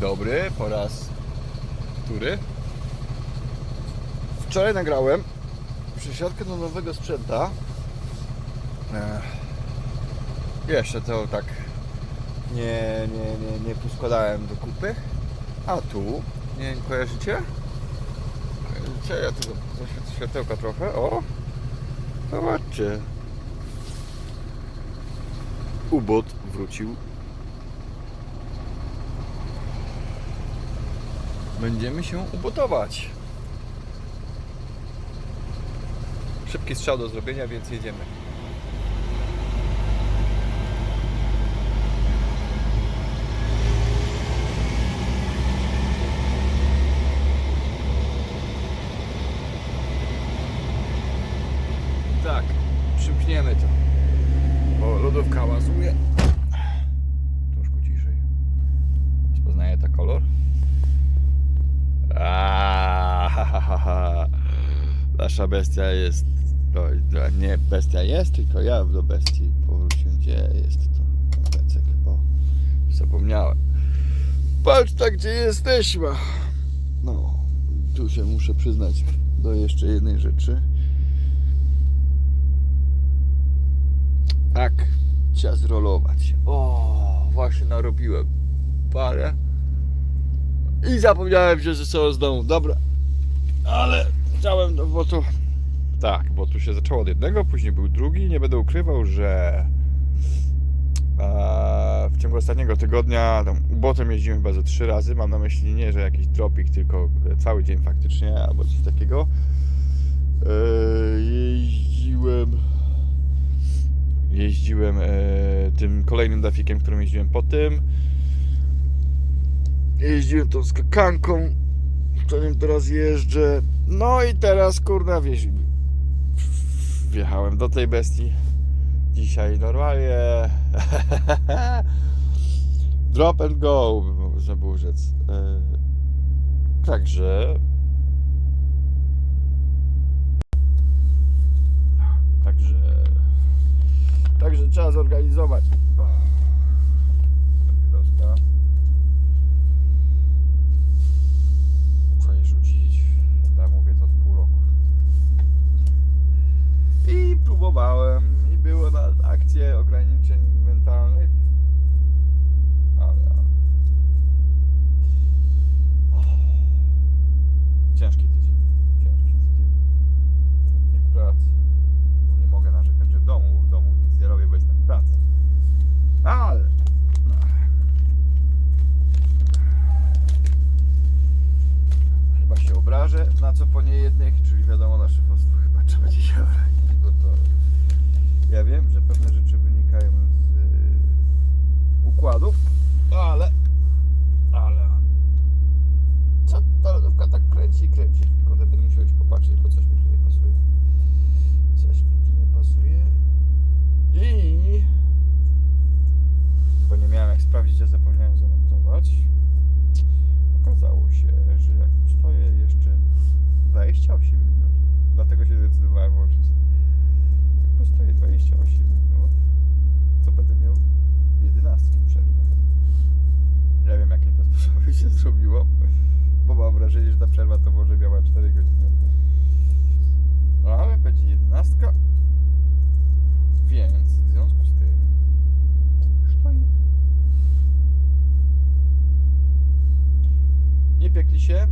dobry, po raz który? Wczoraj nagrałem przesiadkę do nowego sprzęta. Jeszcze to tak nie, nie, nie, nie poskładałem do kupy. A tu, nie kojarzycie? Kojarzycie? Ja tu zaświecę światełka trochę. O! Zobaczcie. Ubot wrócił. Będziemy się ubotować. Szybki strzał do zrobienia, więc jedziemy. Nasza bestia jest. No, nie bestia jest, tylko ja do bestii powróciłem. Gdzie jest to? Pecek, o. Zapomniałem. Patrz tak, gdzie jesteśmy. No, tu się muszę przyznać do jeszcze jednej rzeczy. Tak, trzeba zrolować. O, właśnie narobiłem parę. I zapomniałem wziąć ze sobą z domu. Dobra. Ale chciałem, no bo to... Tak, bo tu się zaczęło od jednego, później był drugi. Nie będę ukrywał, że w ciągu ostatniego tygodnia tam ubotem jeździłem chyba ze trzy razy. Mam na myśli nie, że jakiś dropik, tylko cały dzień faktycznie, albo coś takiego. E, jeździłem jeździłem e, tym kolejnym dafikiem, którym jeździłem po tym. Jeździłem tą skakanką, którym teraz jeżdżę. No i teraz, kurna, wieś, wjechałem do tej bestii. Dzisiaj normalnie. Drop and go, można było rzec. E, także. Także. Także trzeba zorganizować. I próbowałem. I było na akcję ograniczeń mentalnych. Ale. ale. O. Ciężki tydzień. Ciężki tydzień. Nie w pracy. Bo nie mogę narzekać, że w domu, bo w domu nic nie robię, bo jestem w pracy. Ale. Chyba się obrażę, na co po niejednych, czyli wiadomo na szefostwo chyba trzeba będzie się obrazić, bo to... Ja wiem, że pewne rzeczy wynikają z y, układów, ale... Ale... Co ta lodówka tak kręci i kręci? Kurde, będę musiał iść popatrzeć, bo coś mi tu nie pasuje. Coś mi tu nie pasuje. I... Bo nie miałem jak sprawdzić, a zapomniałem zanotować. Okazało się, że jak postoję jeszcze 28 minut, dlatego się zdecydowałem włączyć. Jak postoję 28 minut, to będę miał 11 przerwę. Nie wiem jakim to sposobem się zrobiło, bo mam wrażenie, że ta przerwa to może miała 4 godziny. No ale będzie 11. Więc w związku z tym. Nie piekli się,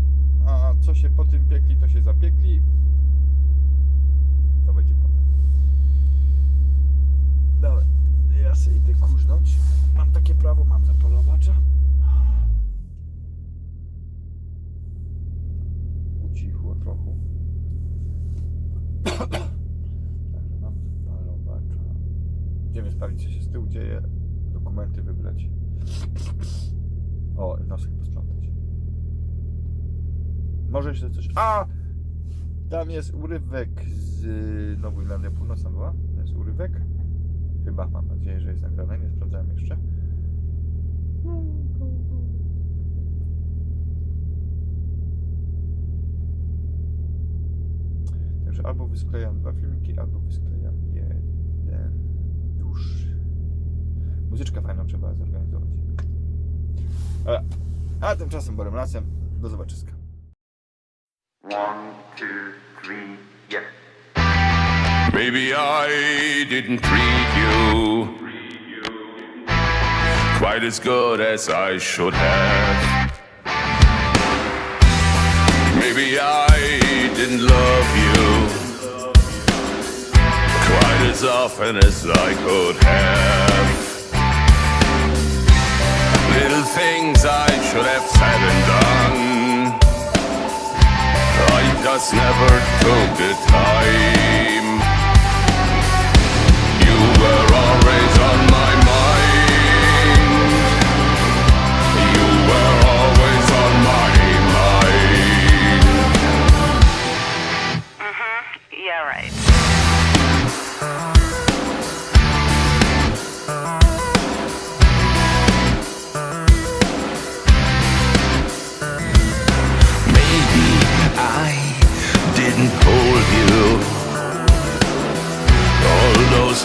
a co się po tym piekli, to się zapiekli. To będzie potem. Dobra, ja sobie idę kurznąć. Mam takie prawo, mam zapalowacza. Ucichło trochę. Także mam zapalowacza. Idziemy sprawdzić, co się z tyłu dzieje. Dokumenty wybrać. O, nosek posprzątać. Może jeszcze coś. A! Tam jest urywek z Nowej Irlandia Północna była. To jest urywek. Chyba mam nadzieję, że jest nagrane. Nie sprawdzałem jeszcze. Także albo wysklejam dwa filmiki, albo wysklejam jeden dłuższy. Muzyczkę fajną trzeba zorganizować. A tymczasem Borem Lasem, do zobaczyska. One, two, three, yeah. Maybe I didn't treat you quite as good as I should have. Maybe I didn't love you quite as often as I could have.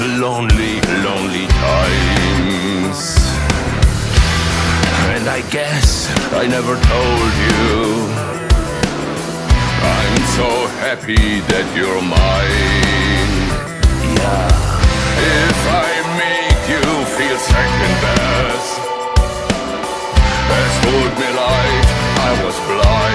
Lonely, lonely times. And I guess I never told you. I'm so happy that you're mine. Yeah. If I make you feel second best, as told me light, I was blind.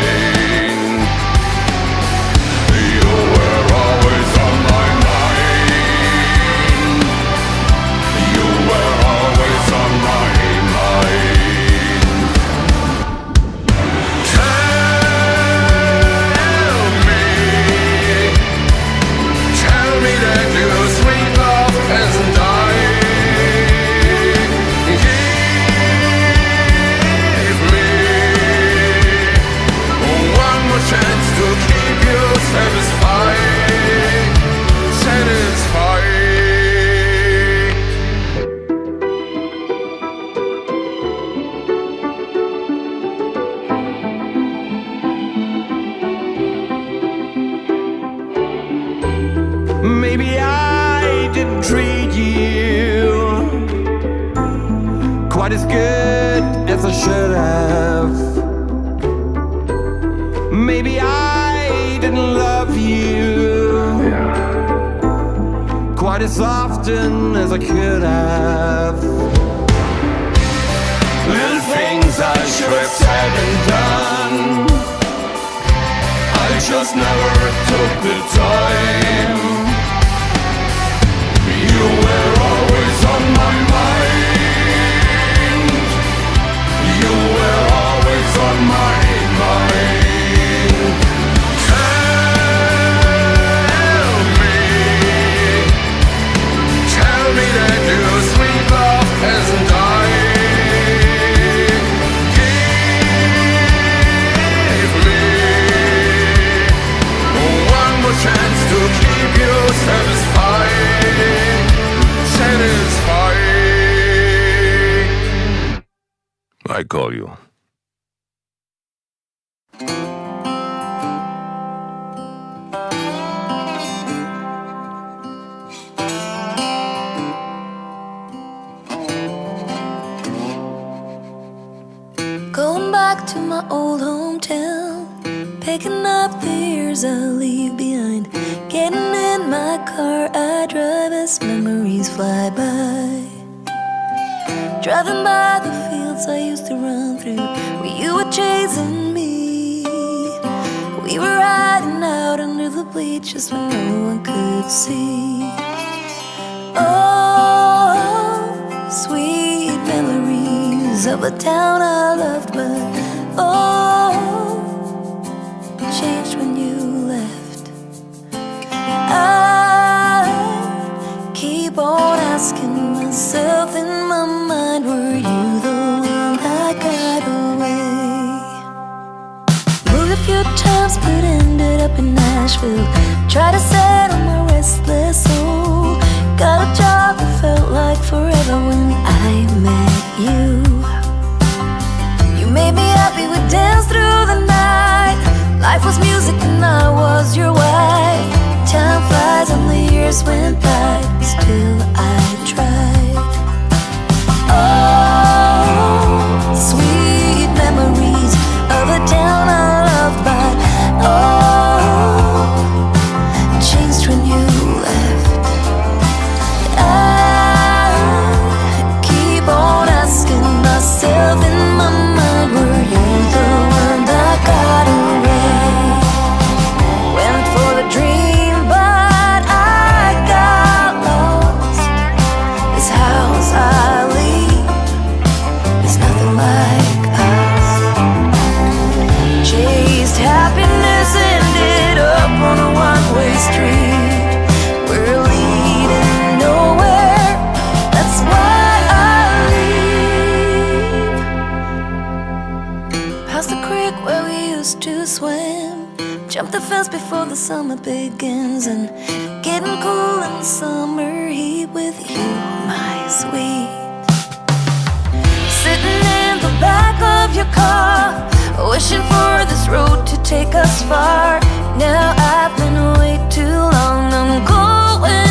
Quite as often as I could have. Little things I should have said and done. I just never took the time. You were always on my mind. Going back to my old hometown, picking up the years I leave behind. Getting in my car, I drive as memories fly by. Driving by the fields I used to run through, where you were chasing me. We were riding out under the bleachers when no one could see. Oh, sweet of a town I loved, but oh, Wishing for this road to take us far. Now I've been way too long. I'm going